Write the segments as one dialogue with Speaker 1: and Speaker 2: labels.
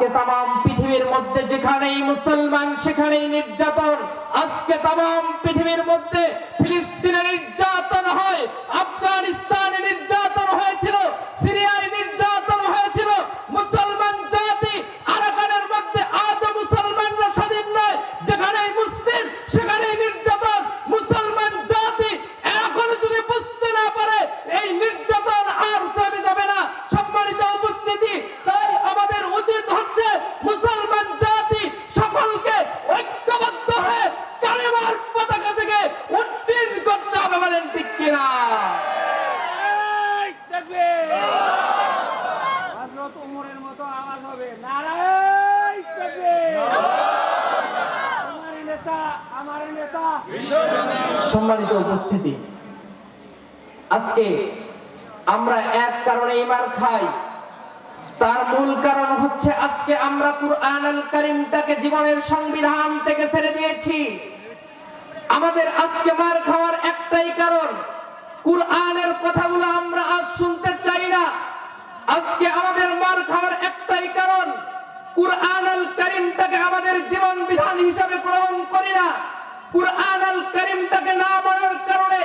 Speaker 1: আজকে তাম পৃথিবীর মধ্যে যেখানেই মুসলমান, সেখানেই নির্যাতন। আজকে তাম পৃথিবীর মধ্যে ফিলিস্তিনে নির্যাতন হয়, আফগানিস্তানে নির্যাতন হয়েছিল সিরিয়ায় নির্যাতন হয়েছিল মুসলমান জাতি আরাকানের মধ্যে আজও মুসলমানরা স্বাধীন নয় যেখানেই মুসলিম সেখানেই নির্যাতন মুসলমান জাতি এখনও যদি বুঝতে না পারে এই নির্যাতন আর থেমে যাবে না সম্মানিত উপস্থিতি তাই আমাদের উচিত হচ্ছে মুসলমান জাতি সকলকে ঐক্যবদ্ধ হয়ে কালেমার পতাকা থেকে উত্তীর্ণ করতে হবে বলেন ঠিক কিনা
Speaker 2: এই তাকবীর! হযরত ওমরের মতো আওয়াজ হবে নারায় তাকবীর! আমার নেতা আমার নেতা
Speaker 1: সম্মানিত উপস্থিতি। আজকে আমরা এক কারণে ইমার খাই। তার মূল কারণ হচ্ছে আজকে আমরা কুরআন আল করিমটাকে জীবনের সংবিধান থেকে ছেড়ে দিয়েছি। আমাদের আজকে মার খাওয়ার একটাই কারণ, কুরআনের কথাগুলো আমরা আজ শুনতে চাই না। আজকে আমাদের মার খাওয়ার একটাই কারণ কুরআন আল করিমটাকে আমাদের জীবন বিধান হিসাবে গ্রহণ করি না। কুরআন আল করিমটাকে না মানার কারণে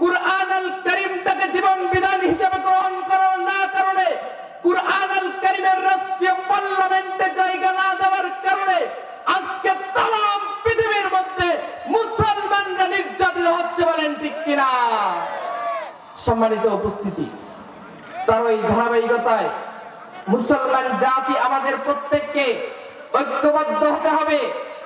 Speaker 1: কুরআন আল করিমটাকে জীবন বিধান হিসাবে গ্রহণ করার না কারণে কুরআন আল করিমের রাষ্ট্রীয় পার্লামেন্টে জায়গা না দেওয়ার কারণে আজকে তাম পৃথিবীর মধ্যে মুসলমানরা নির্যাতিত হচ্ছে বলেন ঠিক কিনা? সম্মানিত উপস্থিতি, তার ওই ধারাবাহিকতায় মুসলমান জাতি আমাদের প্রত্যেককে ঐক্যবদ্ধ হতে হবে।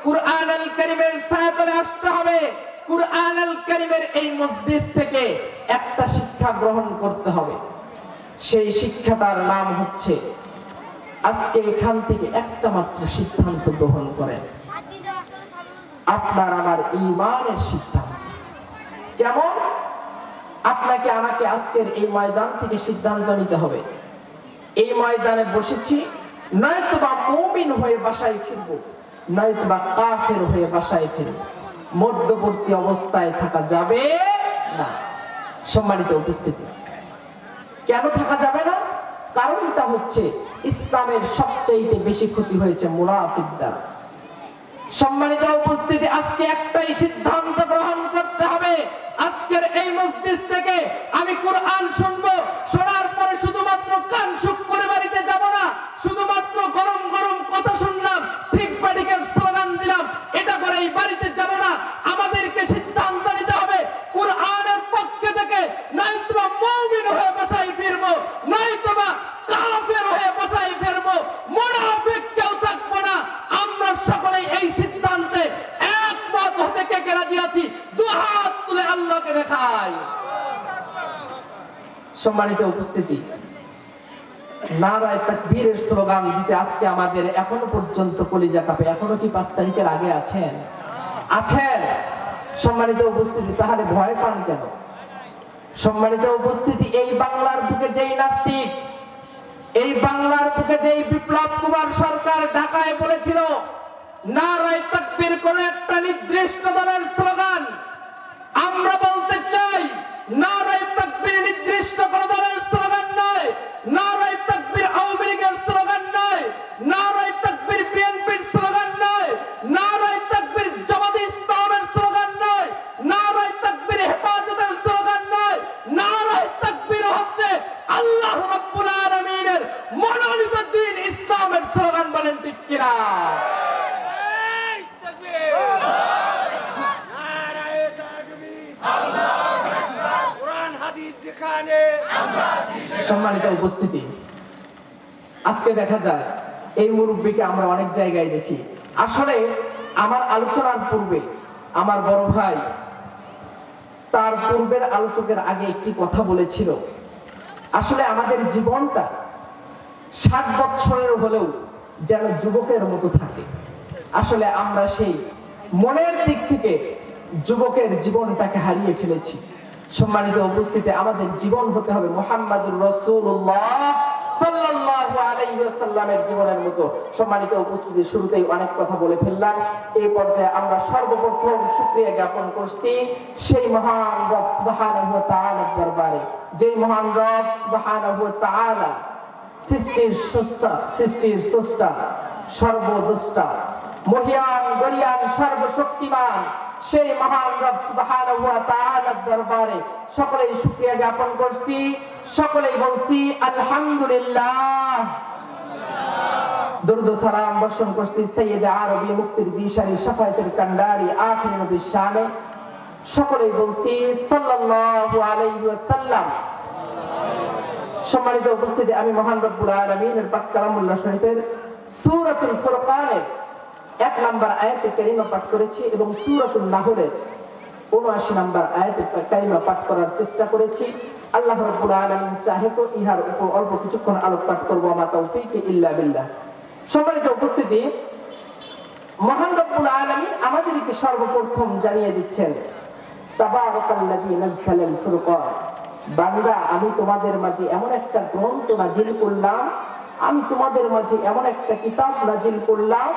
Speaker 1: কুরআন আল করিমের ছায়াতলে আসতে হবে। কুরআন আল করিমের এই মসজিদ থেকে একটা শিক্ষা গ্রহণ করতে হবে। সেই শিক্ষাটার নাম হচ্ছে আজকে এখান থেকে একটা মাত্র সিদ্ধান্ত গ্রহণ করেন। আপনার আমার ইমানের সিদ্ধান্ত। কেমন? আপনাকে, আমাকে আজকের এই ময়দান থেকে সিদ্ধান্ত নিতে হবে। এই ময়দানে বসেছি নয়তো বা মুমিন হয়ে বাসায় ফিরব। কাফের হয়ে বাসায় ফিরবে মধ্যবর্তী অবস্থায় থাকা যাবে না। সম্মানিত উপস্থিতি। কেন থাকা যাবে না? কারণটা হচ্ছে ইসলামের সবচেয়ে বেশি ক্ষতি হয়েছে মুনাফিক দ্বারা সম্মানিত উপস্থিতি, আজকে একটাই সিদ্ধান্ত গ্রহণ করতে হবে আজকের এই মসজিদ থেকে আমি কোরআন শুনব শোনার পরে শুধুমাত্র কান সুখ করে বাড়িতে যাব না শুধুমাত্র গরম গরম কথা শুনলাম ঠিক পাটিকের স্লোগান দিলাম এটা করে এই বাড়িতে যাব না আমাদেরকে সিদ্ধান্ত নিতে হবে কোরআনের পক্ষে থেকে নয়তোবা মুমিন হয়ে বাসায় ফিরবো নয়তোবা কাফের হয়ে বাসায় ফিরবো মুনাফিক কেউ থাকব না আমরা সকলেই এই সিদ্ধান্তে একমত হতে কে কে রাজি আছি দু হাত তুলে আল্লাহকে দেখাই সম্মানিত উপস্থিতি। নারায় তাকবীরের স্লোগান দিতে আজকে আমাদের এখনও পর্যন্ত কলিজা কাপে। এখনও কি পাঁচ তারিখের আগে আছেন? আছেন। সম্মানিত উপস্থিতি, তাহলে ভয় পান কেন? সম্মানিত উপস্থিতি, এই বাংলার বুকে যেই নাস্তিক, এই বাংলার বুকে যেই বিপ্লব কুমার সরকার ঢাকায় বলেছিল, নারায় তাকবীর কোন একটা নির্দিষ্ট দলের স্লোগান। আমরা বলতে চাই তাকবীর নির্দিষ্ট কোনো দলের স্লোগান নয়। নারায় তাকবীর আওয়ামী লীগের স্লোগান নয়। নারায় তাকবীর বিএনপির স্লোগান নয়। নারায় তাকবীর জামাতে ইসলামের স্লোগান নয়। নারায় তাকবীর হেফাজতের স্লোগান নয়। নারায় তাকবীর হচ্ছে আল্লাহ রাব্বুল আলামিনের মনোনীত দিন ইসলামের স্লোগান বলেন ঠিক কিনা
Speaker 2: এই তাকবীর! নারায়ে তাকবীর! কোরআন হাদিস যেখানে
Speaker 1: সম্মানিত উপস্থিতি। আজকে দেখা যায়, এই মুরব্বীকে আমরা অনেক জায়গায় দেখি। আসলে আমার আলোচনার পূর্বে আমার বড় ভাই তার পূর্বের আলোচকের আগে একটি কথা বলেছিল। আসলে আমাদের জীবনটা ষাট বছরের হলেও যেন যুবকের মতো থাকে। আসলে আমরা সেই মনের দিক থেকে যুবকের জীবনটাকে হারিয়ে ফেলেছি। সম্মানিত উপস্থিতি আমাদের জীবন হতে হবে মোহাম্মদুর রসুল্লাহ সেই মহান দরবারে। মহান সৃষ্টির স্রষ্টা সৃষ্টির স্রষ্টা সর্বদ্রষ্টা মহিয়ান সর্বশক্তিমান সেই মহান রব তাআলার দরবারে সকলেই শুকরিয়া জ্ঞাপন করছি, সকলেই বলছি আলহামদুলিল্লাহ। সালাম বর্ষণ করছি মুক্তির দিশারি শানে। সকলেই বলছি সাল্লাল্লাহু আলাইহি ওয়াসাল্লাম। সম্মানিত উপস্থিতি, আমি মহান রব্বুল আলামিনের পাক কালামুল্লাহ শরীফের সূরাতুল ফুরকানের এক নাম্বার আয়াতে কারিমা পাঠ করেছি এবং সূরাতুল নাহলের 79 নাম্বার আয়াতে কারিমা পাঠ করার চেষ্টা করেছি। আল্লাহ রাব্বুল আলামিন চাহে তো ইহার উপর অল্প কিছুক্ষণ আলোকপাত করব, আমা তৌফিক ইল্লা বিল্লাহ। সম্মানিত উপস্থিতি, মহান রব্বুল আলামিন আমাদেরকে সর্বপ্রথম জানিয়ে দিচ্ছেন, তাবারাকাল্লাযী নাযালাল ফুরকান। বান্দা, আমি তোমাদের মাঝে এমন একটা গ্রন্থ নাজিল করলাম, আমি তোমাদের মাঝে এমন একটা কিতাব নাজিল করলাম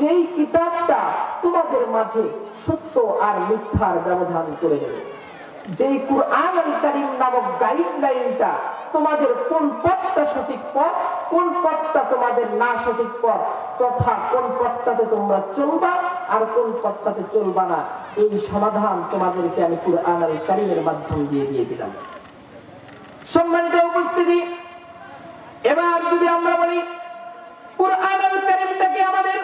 Speaker 1: যেই কিতাবটা তোমাদের মাঝে সত্য আর মিথ্যার ব্যবধান করে দেবে। যেই কুরআন আল কারীম নামক গাইডলাইনটা তোমাদের কোন পথটা সঠিক পথ, কোন পথটা তোমাদের না সঠিক পথ, তথা কোন পথটাতে তোমরা চলবা আর কোন পথটাতে চলবা না, এই সমাধান তোমাদেরকে আমি কুরআন আল কারীমের মাধ্যম দিয়ে দিয়ে দিলাম। সম্মানিত উপস্থিতি, এবার যদি আমরা বলি কুরআন আল কারীমটাকে আমাদের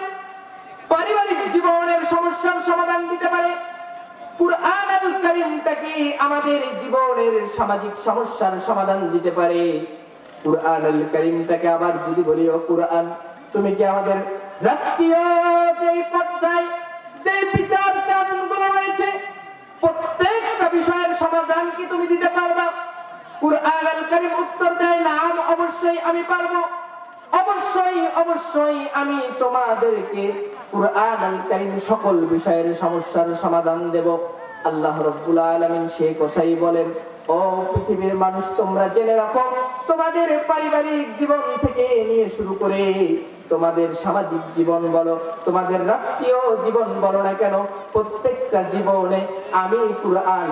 Speaker 1: পারিবারিক জীবনের সমস্যার সমাধান দিতে পারে আমাদের জীবনের সামাজিক সমস্যার সমাধান দিতে পারে? কারীমটাকে আবার যদি কুরআন, তুমি কি আমাদের রাষ্ট্রীয় যে পর্যায়ে যে বিচার কানুনগুলো রয়েছে, প্রত্যেকটা বিষয়ের সমাধান কি তুমি দিতে পারবা? কারীম উত্তর দেয়, না, অবশ্যই আমি পারব। অবশ্যই অবশ্যই আমি তোমাদেরকে কুরআন আল কারীম সকল বিষয়ের সমস্যার সমাধান দেব। আল্লাহ রাব্বুল আলামিন সেই কথাই বলেন, ও পৃথিবীর মানুষ, তোমরা জেনে রাখো, তোমাদের পারিবারিক জীবন থেকে নিয়ে শুরু করে তোমাদের সামাজিক জীবন বলো, তোমাদের রাষ্ট্রীয় জীবন বলো না কেন, প্রত্যেকটা জীবনে আমি কুরআন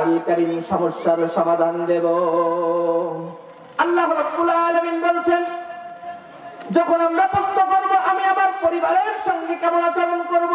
Speaker 1: সমস্যার সমাধান দেব। আল্লাহ রাব্বুল আলামিন বলছেন, যখন আমরা প্রশ্ন করব, আমি আমার পরিবারের সঙ্গে কেমন আচরণ করব?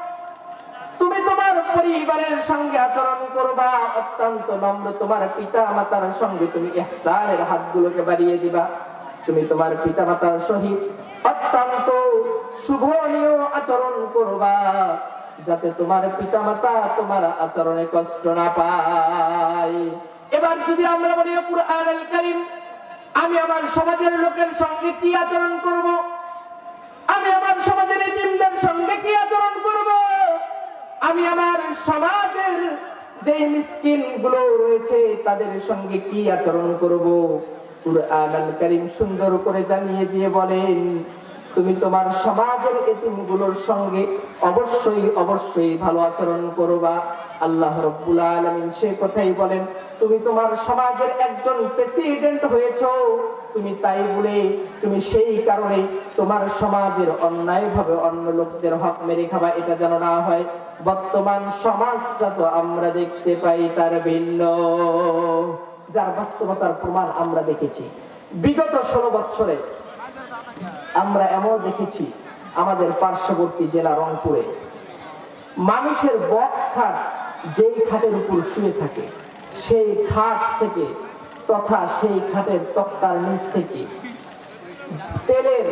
Speaker 1: তুমি তোমার পরিবারের সঙ্গে আচরণ করবা, অত্যন্ত নম্র তোমার পিতা মাতার সঙ্গে তুমি ইহসানের হাতগুলোকে বাড়িয়ে দিবা। তুমি তোমার পিতা মাতার সহিত অত্যন্ত শুভনীয় আচরণ করবা, যাতে তোমার পিতা মাতা তোমার আচরণে কষ্ট না পায়। এবার যদি আমরা বলি কুরআন আল কারীম, আমি আমার সমাজের লোকের সঙ্গে কি আচরণ করব? আমি আমার সমাজের এজিমদের সঙ্গে কি আচরণ করব আমি আমার সমাজের যে মিসকিনগুলো রয়েছে, তাদের সঙ্গে কি আচরণ করব? কুরআন আল কারীম সুন্দর করে জানিয়ে দিয়ে বলেন তুমি তোমার সমাজের এতিমগুলোর সঙ্গে অবশ্যই অবশ্যই ভালো আচরণ করবা। আল্লাহ রব্বুল আলামিন সে কথাই বলেন, তুমি তোমার সমাজের একজন প্রেসিডেন্ট হয়েছো। তুমি তাই বলে, তুমি সেই কারণে তোমার সমাজের অন্যায়ভাবে অন্য লোকদের হক মেরে খাবা, এটা যেন না হয়। বর্তমান সমাজটা তো আমরা দেখতে পাই তার ভিন্ন। যার বাস্তবতার প্রমাণ আমরা দেখেছি। বিগত ষোলো বছরে আমরা এমন দেখেছি আমাদের পার্শ্ববর্তী জেলা রংপুরে। মানুষের বক্স খাট যেই খাটের উপর শুয়ে থাকে, সেই খাট থেকে তথা সেই খাটের তক্তার নিচ থেকে তেলের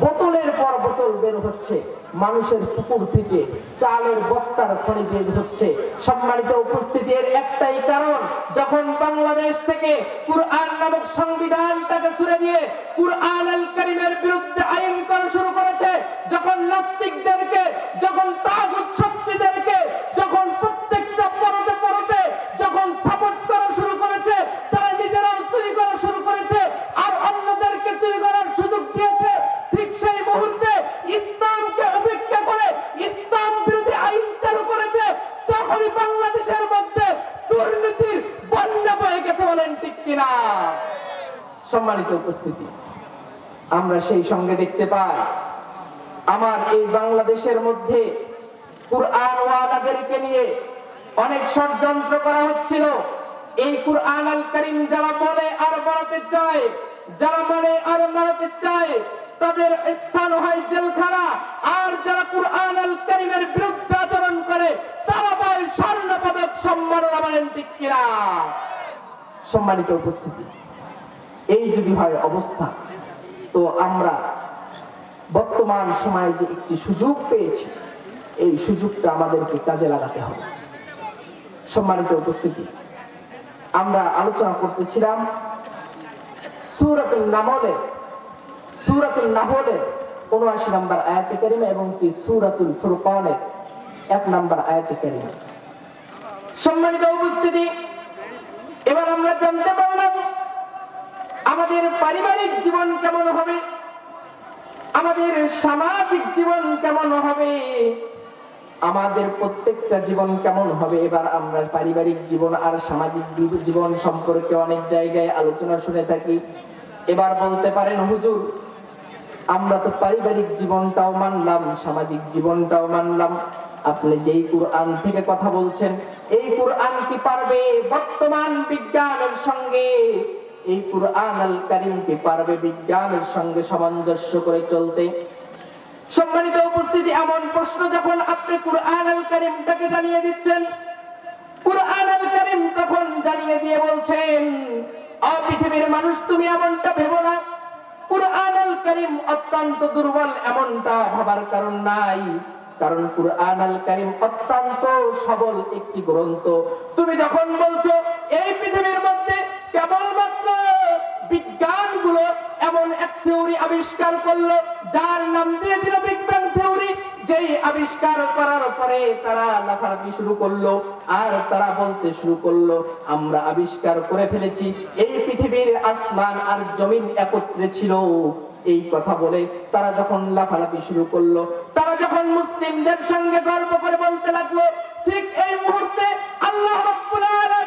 Speaker 1: বোতলের পর বোতল বের হচ্ছে। মানুষের পুকুর থেকে চালের বস্তার খনি বের হচ্ছে। সম্মানিত উপস্থিতির একটাই কারণ, যখন বাংলাদেশ থেকে কুরআন নামক সংবিধানটাকে ছুড়ে দিয়ে কুরআন আল কারীমের বিরুদ্ধে আইন করা শুরু করেছে, যখন নাস্তিকদেরকে, যখন তাগুত শক্তিদেরকে, যখন প্রত্যেকটা পরতে পরতে যখন সাপোর্ট করা শুরু করেছে তারা নিজেরাও চুরি করা শুরু করেছে আর অন্যদেরকে চুরি করার সুযোগ দিয়েছে ঠিক সেই মুহূর্তে ইসলামকে উপেক্ষা তখনই বাংলাদেশের মধ্যে দুর্নীতির বন্যা বয়ে গেছে বলেন ঠিক কিনা সম্মানিত উপস্থিতি। আমরা সেই সঙ্গে দেখতে পাই, আমার এই বাংলাদেশের মধ্যে কুরআন ওয়ালাদেরকে নিয়ে অনেক ষড়যন্ত্র করা হচ্ছিল। এই কুরআন আল করিম যারা বলে আর বাড়াতে চায়, যারা মানে আর মারাতে চায়, তাদের স্থান হয় জেলখানা। আর যারা কুরআন আল করিমের বিরুদ্ধে আচরণ করে, তারা পায় স্বর্ণ পদক সম্মাননা বলেন ঠিক সম্মানিত উপস্থিতি। এই যদি হয় অবস্থা, তো আমরা বর্তমান সময়ে যে একটি সুযোগ পেয়েছি, এই সুযোগটা আমাদেরকে কাজে লাগাতে হবে। সম্মানিত উপস্থিতি, আমরা আলোচনা করতেছিলাম সুরাতুল নামলে সুরাতুল নাহলে উনআশি নম্বর আয়াতে কারিমা এবং কি সুরাতুল ফুরকানের এক নম্বর আয়াতে কারিমা। সম্মানিত উপস্থিতি, এবার আমরা জানতে পারলাম আমাদের পারিবারিক জীবন কেমন হবে? আমাদের সামাজিক জীবন কেমন হবে? আমাদের প্রত্যেকটা জীবন কেমন হবে? এবার আমরা পারিবারিক জীবন আর সামাজিক জীবন সম্পর্কে অনেক জায়গায় আলোচনা শুনে থাকি। এবার বলতে পারেন, হুজুর, আমরা তো পারিবারিক জীবনটাও মানলাম, সামাজিক জীবনটাও মানলাম। আপনি যেই কুরআন থেকে কথা বলছেন, এই কুরআন কি পারবে বর্তমান বিজ্ঞানের সঙ্গে এই কুরআন আল কারিম কি পারবে বিজ্ঞানের সঙ্গে সামঞ্জস্য করে চলতে। সম্মানিত উপস্থিতি, এমন প্রশ্ন যখন আপনি কুরআন আল কারিমটাকে জানিয়ে দিচ্ছেন কুরআন আল কারিম তখন জানিয়ে দিয়ে বলছেন, অ পৃথিবীর মানুষ, তুমি এমনটা ভেবো না। কুরআন আল কারিম অত্যন্ত দুর্বল, এমনটা ভাবার কারণ নাই। কারণ কুরআন আল কারিম অত্যন্ত সবল একটি গ্রন্থ। তুমি যখন বলছো, এই পৃথিবীর মধ্যে কেবলমাত্র বিজ্ঞানগুলো এমন এক থিওরি আবিষ্কার করল, যার নাম দিয়ে বিগ ব্যাং থিওরি যেই আবিষ্কার করার পরে তারা লাফালাফি শুরু করল, আর তারা বলতে শুরু করল, আমরা আবিষ্কার করে ফেলেছি, এই পৃথিবীর আসমান আর জমিন একত্রে ছিল। এই কথা বলে তারা যখন লাফালাফি শুরু করল, তারা যখন মুসলিমদের সঙ্গে গর্ব করে বলতে লাগল, ঠিক এই মুহূর্তে আল্লাহ রাব্বুল আলামিন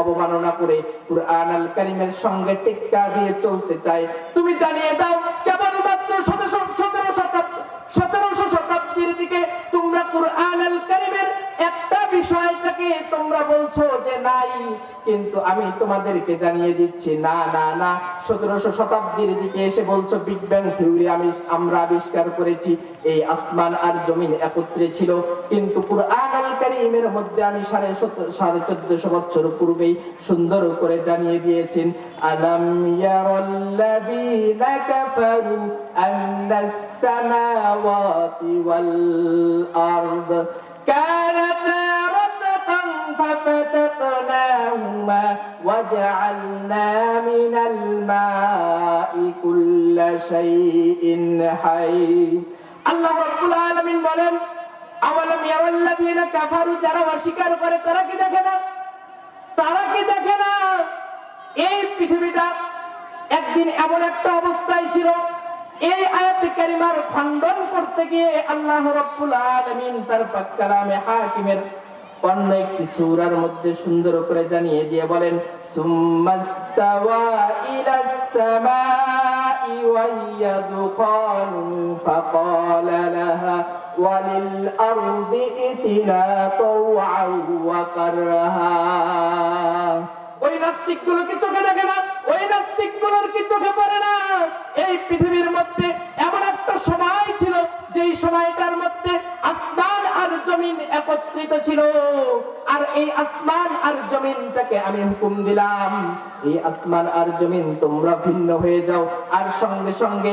Speaker 1: অবমাননা করে, কুরআন কারিমের সঙ্গে টেক্কা দিয়ে চলতে চায়, তুমি জানিয়ে দাও, কেবলমাত্র সতেরো সতেরো সতেরোশো শতাব্দীর দিকে তোমরা কুরআন আল কারিমের একটা বিষয়টাকে তোমরা বলছো যে নাই, কিন্তু আমি তোমাদেরকে জানিয়ে দিচ্ছি, না না না। সতেরোশো শতাব্দীর দিকে এসে বলছো বিগ ব্যাং থিওরি আমি আমরা আবিষ্কার করেছি, এই আসমান আর জমিন একত্রে ছিল। কিন্তু কোরআন আল কারিমের মধ্যে আমি সাড়ে সাড়ে চোদ্দশো বছর পূর্বেই সুন্দর করে জানিয়ে দিয়েছেন আলাম ইয়ারাল্লাযীনা কাফারু আন্নাস সামাওয়াতি ওয়াল আরদ কানাতা ففتقناهما وجعلنا من الماء كل شيء حي আল্লাহ রাব্বুল আলামিন বলেন আওয়ালাম ইয়াওয়াল্লাযীনা কাফারু যারা অস্বীকার করে তারা কি দেখে না তারা কি দেখে না এই পৃথিবীটা একদিন এমন একটা অবস্থায় ছিল এই আয়াত কারিমার খণ্ডন করতে গিয়ে আল্লাহ রাব্বুল আলামিন তার পাক কালামে হাকিমের অন্য একটি সূরার মধ্যে সুন্দর করে জানিয়ে দিয়ে বলেন চোখে দেখে না? ওই নাস্তিকগুলোর কি চোখে পড়ে না? এই পৃথিবীর মধ্যে প্রকৃত ছিল। আর এই আসমান আর জমিনটাকে আমি হুকুম দিলাম। এই আসমান আর জমিন তোমরা ভিন্ন হয়ে যাও। আর সঙ্গে সঙ্গে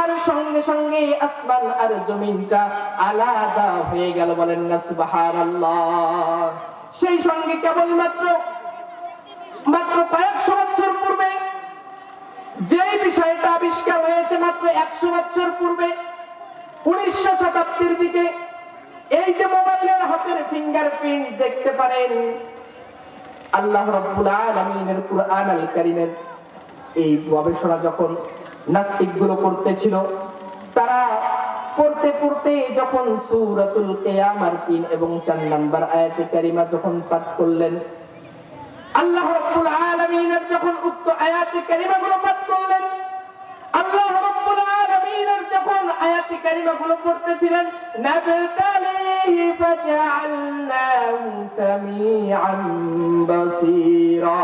Speaker 1: আর সঙ্গে সঙ্গে আসমান আর জমিনটা আলাদা হয়ে গেল বলেন না, সুবহানাল্লাহ। সেই সঙ্গে কেবলমাত্র, মাত্র কয়েকশো বছর পূর্বে যে বিষয়টা আবিষ্কার হয়েছে মাত্র একশো বছর পূর্বে, উনিশশো শতাব্দীর দিকে, এই যে মোবাইলের হাতের ফিঙ্গারপ্রিন্ট দেখতে পারেন, আল্লাহ রব্বুল আলামিনের কুরআন আল কারীমের এই গবেষণা যখন নাস্তিকগুলো করতেছিল, তারা পড়তে পড়তে যখন সূরাতুল কিয়ামার তিন এবং চার নাম্বার আয়াতে কারিমা যখন পাঠ করলেন আল্লাহ রাব্বুল আলামিনের যখন উক্ত আয়াতে কারিমাগুলো পাঠ করলেন, আল্লাহ রাব্বুল আলামিনের যখন আয়াতে কারিমাগুলো পড়তেছিলেন নাবতালিহি ফাজআলনাহু সামিআন বাসীরা।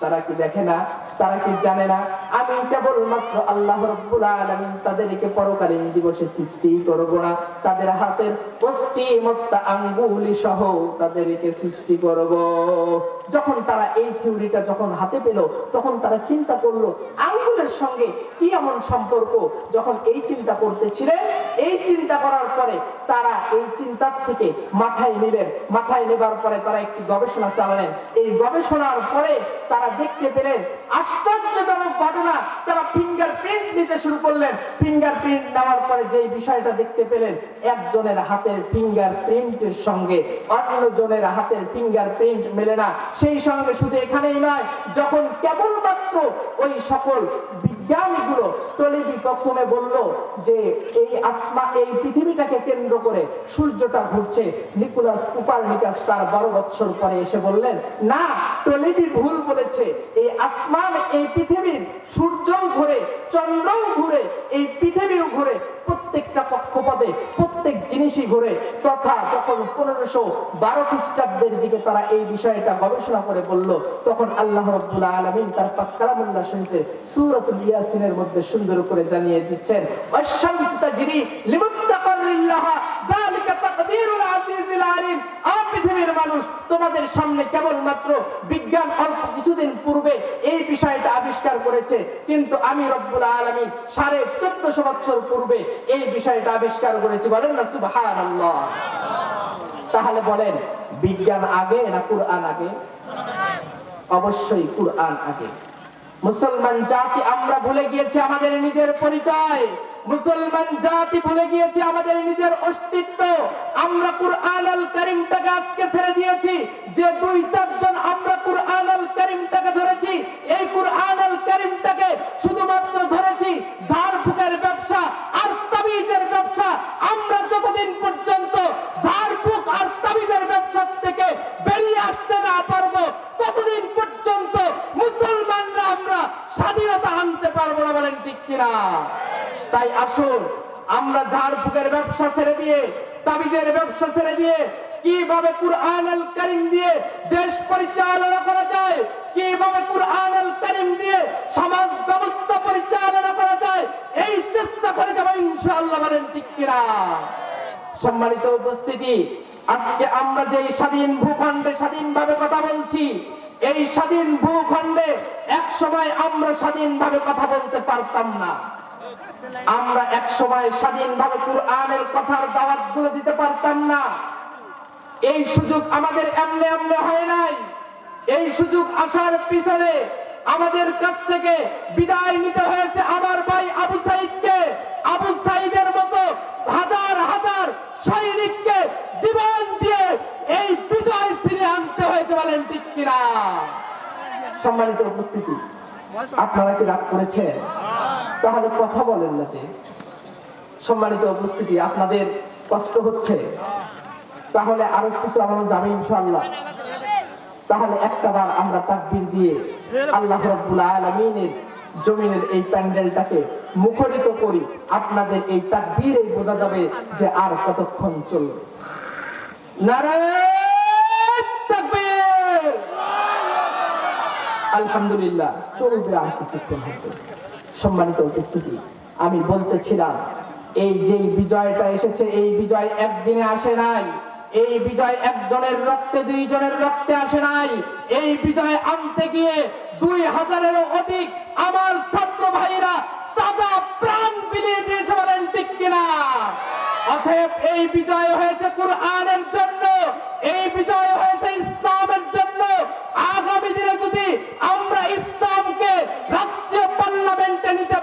Speaker 1: তারা কি দেখে না? তারা কি জানে না? আমি কেবলমাত্র আল্লাহ রব্বুল আলামিন তাদেরকে পরকালীন দিবসে সৃষ্টি করব না। তাদের হাতের পশ্চিমত্তা আঙ্গুলি সহ তাদেরকে সৃষ্টি করব। যখন তারা এই থিওরিটা যখন হাতে পেল, তখন তারা চিন্তা করল, আঙ্গুলের সঙ্গে কি এমন সম্পর্ক? যখন এই চিন্তা করতেছিলেন, এই চিন্তা করার পরে তারা এই চিন্তার থেকে মাথায় নিলেন। মাথায় নেবার পরে তারা একটি গবেষণা চালালেন। এই গবেষণার পরে তারা দেখতে পেলেন আশ্চর্যজনক ঘটনা। তারা ফিঙ্গার প্রিন্ট নিতে শুরু করলেন। ফিঙ্গার প্রিন্ট নেওয়ার পরে যে বিষয়টা দেখতে পেলেন, একজনের হাতের ফিঙ্গার প্রিন্টের সঙ্গে অন্য জনের হাতের ফিঙ্গার প্রিন্ট মেলে না। সেই সঙ্গে শুধু এখানেই নয়, যখন কেবলমাত্র ওই সকল বিজ্ঞানীগুলো তলিবি প্রথমে বলল যে এই আসমা, এই পৃথিবীটাকে কেন্দ্র করে সূর্যটা ঘুরছে। নিকোলাস কুপারনিকাস তার বারো বছর পরে এসে বললেন, না টলিবি ভুল বলেছে। এই আসমান, এই পৃথিবীর সূর্যও ঘুরে, চন্দ্রও ঘুরে, এই পৃথিবীও ঘুরে, প্রত্যেকটা কক্ষপথে প্রত্যেক জিনিসই ঘুরে। তথা যখন পনেরোশো বারো খ্রিস্টাব্দের দিকে তারা এই বিষয়টা গবেষণা করে বলল, তখন আল্লাহ রব্বুল আলমিন তার পাক্কারামুল্লাহ শুনতে সুরতুল ইয়াসিনের মধ্যে সুন্দর করে জানিয়ে দিচ্ছেন তাকদীরুল আলিম। পৃথিবীর মানুষ, তোমাদের সামনে বিজ্ঞান অল্প কিছুদিন পূর্বে এই বিষয়টা আবিষ্কার করেছে, কিন্তু আমি রব্বুল সাড়ে চোদ্দশো বছর পূর্বে এই বিষয়টা আবিষ্কার করেছি। বলেন না তাহলে বলেন, বিজ্ঞান আগে না কুরআন আগে? অবশ্যই কুরআন আগে। মুসলমান জাতি আমরা ভুলে গিয়েছি আমাদের নিজের পরিচয়। মুসলমান জাতি ভুলে গিয়েছি আমাদের নিজের অস্তিত্ব। আমরা কুরআন আল করিমটাকে আজকে ছেড়ে দিয়েছি। যে দুই চারজন আমরা কুরআন আল করিমটাকে ধরেছি এই কুরআন আল করিমটাকে শুধুমাত্র ধরেছি ঝাড় ফুকের ব্যবসা আর তাবিজের ব্যবসা আমরা যতদিন পর্যন্ত ঝাড় ফুক আর তাবিজের ব্যবসার থেকে বেরিয়ে আসতে না পারব ততদিন পর্যন্ত মুসলমানরা আমরা স্বাধীনতা আনতে পারব না বলেন ঠিক কিনা তাই আসুন আমরা ঝাড়ফুকের ব্যবসা ছেড়ে দিয়ে, তাবিজের ব্যবসা ছেড়ে দিয়ে কীভাবে কুরআন আল করিম দিয়ে দেশ পরিচালনা করা যায়, কীভাবে কুরআন আল করিম দিয়ে সমাজ ব্যবস্থা পরিচালনা করা যায়, এই চেষ্টা করে যাব ইনশাআল্লাহ, বলেন কিনা? সম্মানিত উপস্থিতি, আজকে আমরা যে স্বাধীন ভূখণ্ডে স্বাধীনভাবে কথা বলছি, এই স্বাধীন ভূখণ্ডে এক সময় আমরা স্বাধীনভাবে কথা বলতে পারতাম না। আমরা এক সময় স্বাধীনভাবে কুরআনের কথার দাওয়াতগুলো দিতে পারতাম না। এই সুযোগ আমাদের এমনে এমনে হয় নাই। এই সুযোগ আসার পিছনে আমাদের কাছ থেকে বিদায় নিতে হয়েছে আমার ভাই আবু সাইদকে। আবু সাইদের মতো হাজার হাজার সৈনিককে জীবন দিয়ে এই বিজয় ছিনে আনতে হয়েছে বলেন ঠিক কিনা? সম্মানিত উপস্থিতি, আপনারা কি রাগ করেছেন? তাহলে কথা বলেন না যে। সম্মানিত উপস্থিতি, আপনাদের কষ্ট হচ্ছে। তাহলে আরও একটু চালানো যাবে ইনশাল্লাহ তাহলে একটা বার আমরা তাকবীর দিয়ে আল্লাহ রাব্বুল আলামিনের জমিনের এই প্যান্ডেলটাকে মুখরিত করি। আপনাদের এই তাকবীরে বোঝা যাবে যে আর কতক্ষণ চলবে। আলহামদুলিল্লাহ, চলবে আর কিছুক্ষণ হয়তো। সম্মানিত উপস্থিতি। আমি বলতেছিলাম, এই যে বিজয়টা এসেছে, এই বিজয় একদিনে আসে নাই। এই বিজয় একজনের রক্তে, দুইজনের রক্তে আসে নাই। এই বিজয় আনতে গিয়ে দুই হাজারেরও অধিক আমার ছাত্র ভাইরা তাজা প্রাণ বিলিয়ে দিয়েছে বলেন ঠিক কিনা? অতএব এই বিজয় হয়েছে কুরআনের জন্য, এই বিজয় হয়েছে ইসলামের জন্য। আগামী দিনে যদি আমরা ইসলামকে রাষ্ট্রীয় পার্লামেন্টে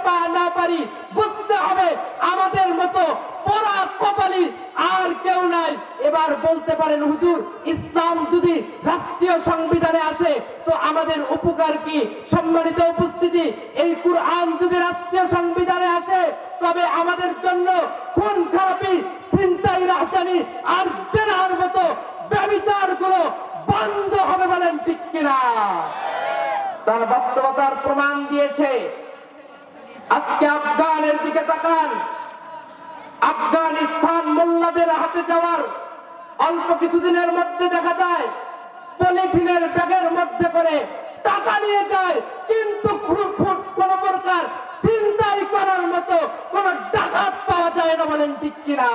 Speaker 1: পা- না পারি, বুঝতে হবে আমাদের মতো পরা কপালি আর কেউ নাই। এবার বলতে পারেন, হুজুর, ইসলাম যদি রাষ্ট্রীয় সংবিধানে আসে, তো আমাদের উপকার কি? সম্মানিত উপস্থিতি, এই কুরআন যদি রাষ্ট্রীয় সংবিধানে আসে, তবে আমাদের জন্য খুন, খারাপি চিন্তাই রাজধানী আর জেনার মতো ব্যবিচারগুলো বন্ধ হবে বলেন ঠিক কিনা? তার বাস্তবতার প্রমাণ দিয়েছে। আজকে আফগানের দিকে তাকান। আফগানিস্তান মোল্লাদের হাতে যাওয়ার অল্প কিছুদিনের মধ্যে দেখা যায়, পলিথিনের ব্যাগের মধ্যে করে টাকা নিয়ে যায়, কিন্তু খুব খুব কোন প্রকার চিন্তাই করার মতো কোন ডাকাত পাওয়া যায় না বলেন ঠিক কিনা।